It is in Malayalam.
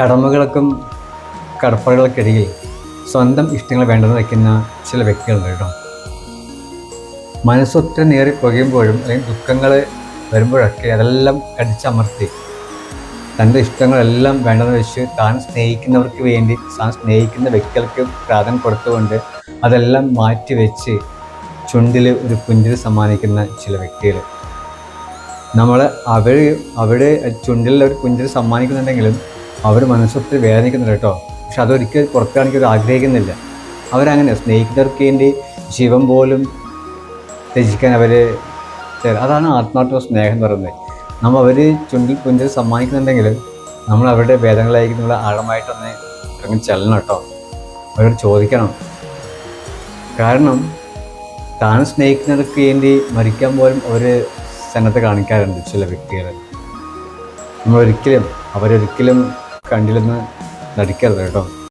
കടമകൾക്കും കടപ്പാടുകൾക്കിടയിൽ സ്വന്തം ഇഷ്ടങ്ങൾ വേണ്ടെന്ന് വയ്ക്കുന്ന ചില വ്യക്തികളുണ്ട് കേട്ടോ. മനസ്സൊത്തിരി നേറി പുകയുമ്പോഴും അല്ലെങ്കിൽ ദുഃഖങ്ങൾ വരുമ്പോഴൊക്കെ അതെല്ലാം കടിച്ചമർത്തി തന്റെ ഇഷ്ടങ്ങളെല്ലാം വേണ്ടെന്ന് വെച്ച് താൻ സ്നേഹിക്കുന്നവർക്ക് വേണ്ടി താൻ സ്നേഹിക്കുന്ന വ്യക്തികൾക്ക് പ്രാധാന്യം കൊടുത്തുകൊണ്ട് അതെല്ലാം മാറ്റി വെച്ച് ചുണ്ടിൽ ഒരു പുഞ്ചിൽ സമ്മാനിക്കുന്ന ചില വ്യക്തികൾ. നമ്മൾ അവർ അവിടെ ചുണ്ടിൽ ഒരു പുഞ്ചിൽ സമ്മാനിക്കുന്നുണ്ടെങ്കിലും അവർ മനസ്സൊത്തിരി വേദനിക്കുന്നുണ്ട് കേട്ടോ. പക്ഷെ അതൊരിക്കൽ പുറത്ത് കാണിക്കാൻ അവർ ആഗ്രഹിക്കുന്നില്ല. അവരങ്ങനെ സ്നേഹിക്കുന്നവർക്ക് വേണ്ടി ജീവൻ പോലും രചിക്കാൻ അവർ അതാണ് ആത്മാർത്ഥ സ്നേഹം എന്ന് പറയുന്നത്. നമ്മൾ അവർ ചുണ്ടിൽ പുഞ്ചിൽ സമ്മാനിക്കുന്നുണ്ടെങ്കിൽ നമ്മൾ അവരുടെ ഭേദങ്ങളായിരിക്കും നമ്മൾ ആഴമായിട്ടൊന്ന് ഇറങ്ങി ചെല്ലണം കേട്ടോ. അവരോട് ചോദിക്കണം. കാരണം താൻ സ്നേഹിക്കുന്നവർക്ക് വേണ്ടി മരിക്കാൻ പോലും അവർ സന്നദ്ധ കാണിക്കാറുണ്ട് ചില വ്യക്തികൾ നമ്മളൊരിക്കലും അവരൊരിക്കലും കണ്ടില്ലെന്ന് നടിക്കരുത് കേട്ടോ.